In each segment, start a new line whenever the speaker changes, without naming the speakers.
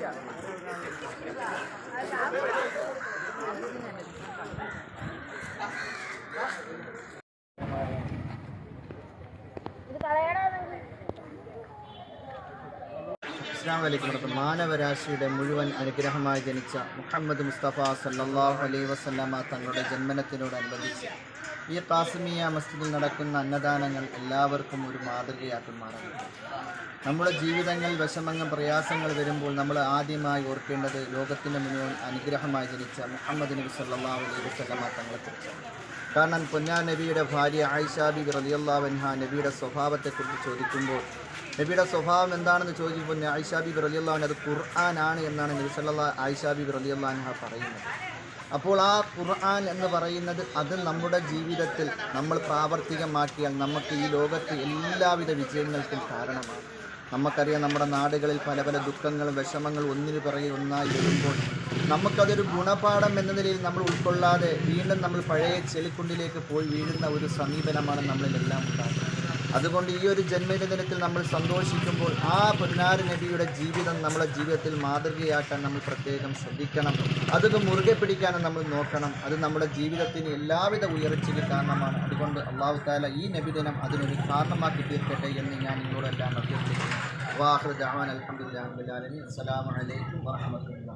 Yeah.
ഇസ്ലാം വലിക്കുന്നത് മാനവരാശിയുടെ മുഴുവൻ അനുഗ്രഹമായി ജനിച്ച മുഹമ്മദ് മുസ്തഫ സല്ലല്ലാഹു അലൈഹി വസല്ലമ തങ്ങളുടെ ജന്മനത്തിനോടനുബന്ധിച്ച് ഈ കാസമിയ മസ്ജിദിൽ നടക്കുന്ന അന്നദാനങ്ങൾ എല്ലാവർക്കും ഒരു മാതൃകയാക്കുമാറാണ് നമ്മുടെ ജീവിതങ്ങൾ വിഷമങ്ങൾ പ്രയാസങ്ങൾ വരുമ്പോൾ നമ്മൾ ആദ്യമായി ഓർക്കേണ്ടത് ലോകത്തിന്റെ മുഴുവൻ അനുഗ്രഹമായി ജനിച്ച മുഹമ്മദ് നബി സല്ലല്ലാഹു അലൈഹി വസല്ലമ തങ്ങളെക്കുറിച്ചാണ്. കാരണം പൊന്നാ നബിയുടെ ഭാര്യ ആയിഷ ബിബി റളിയല്ലാഹു അൻഹ നബിയുടെ സ്വഭാവത്തെക്കുറിച്ച് ചോദിക്കുമ്പോൾ നബിയുടെ സ്വഭാവം എന്താണെന്ന് ചോദിക്കുമ്പോൾ ആയിഷ ബിബി റളിയല്ലാഹു അത് ഖുർആനാണ് എന്നാണ് നബി സല്ലല്ലാഹു ആയിഷ ബിബി റളിയല്ലാഹു അൻഹ പറയുന്നത്. അപ്പോൾ ആ ഖുർആൻ എന്ന് പറയുന്നത് അത് നമ്മുടെ ജീവിതത്തിൽ നമ്മൾ പ്രാവർത്തികമാക്കിയാൽ നമുക്ക് ഈ ലോകത്ത് എല്ലാവിധ വിജയങ്ങൾക്കും കാരണമാണ്. നമുക്കറിയാം നമ്മുടെ നാടുകളിൽ പല പല ദുഃഖങ്ങളും വിഷമങ്ങളും ഒന്നിനു പിറകെ ഒന്നായി വരുമ്പോൾ നമുക്കതൊരു ഗുണപാഠം എന്ന നിലയിൽ നമ്മൾ ഉൾക്കൊള്ളാതെ വീണ്ടും നമ്മൾ പഴയ ചെളിക്കുണ്ടിലേക്ക് പോയി വീഴുന്ന ഒരു സമീപനമാണ് നമ്മളിലെല്ലാം ഉണ്ടാകുന്നത്. അതുകൊണ്ട് ഈ ഒരു ജന്മദിനത്തിൽ നമ്മൾ സന്തോഷിക്കുമ്പോൾ ആ പൊന്നാര നബിയുടെ ജീവിതം നമ്മുടെ ജീവിതത്തിൽ മാതൃകയാക്കാൻ നമ്മൾ പ്രത്യേകം ശ്രദ്ധിക്കണം. അതൊക്കെ മുറുകെ പിടിക്കാനും നമ്മൾ നോക്കണം. അത് നമ്മുടെ ജീവിതത്തിന് എല്ലാവിധ ഉയർച്ചയ്ക്ക് കാരണമാണ്. അതുകൊണ്ട് അള്ളാഹു താല ഈ നബിദിനം അതിനൊരു കാരണമാക്കി തീർക്കട്ടെ എന്ന് ഞാൻ നിങ്ങളോടെല്ലാം അഭ്യർത്ഥിക്കുന്നു. വാഹൃ അലഹമുല്ലാ അസ്സലാമു അലൈക്കും വാഹമത്തുള്ള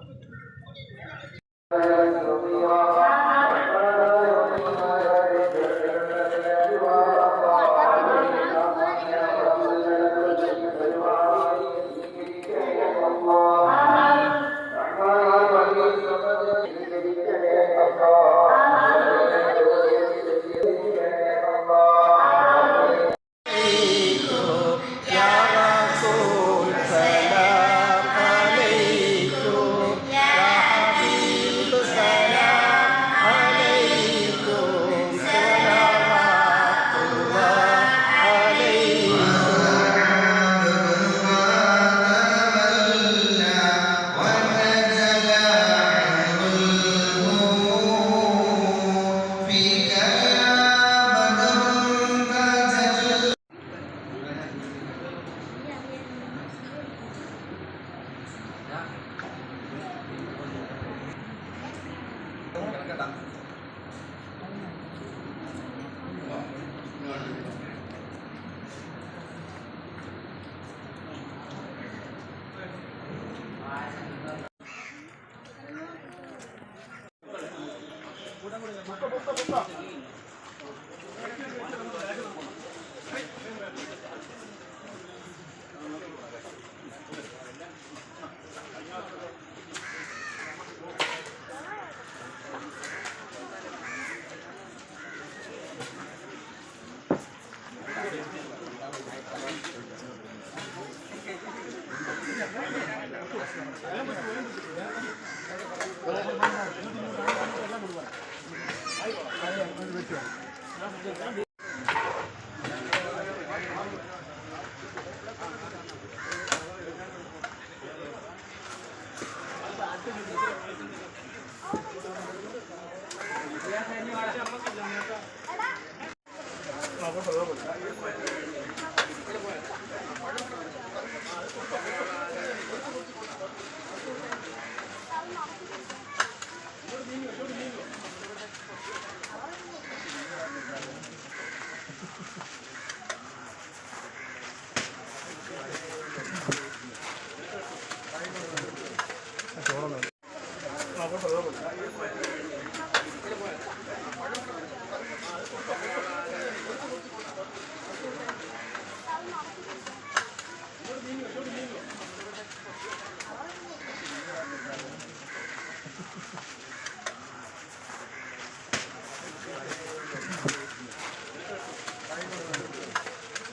Gracias.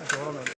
Corona.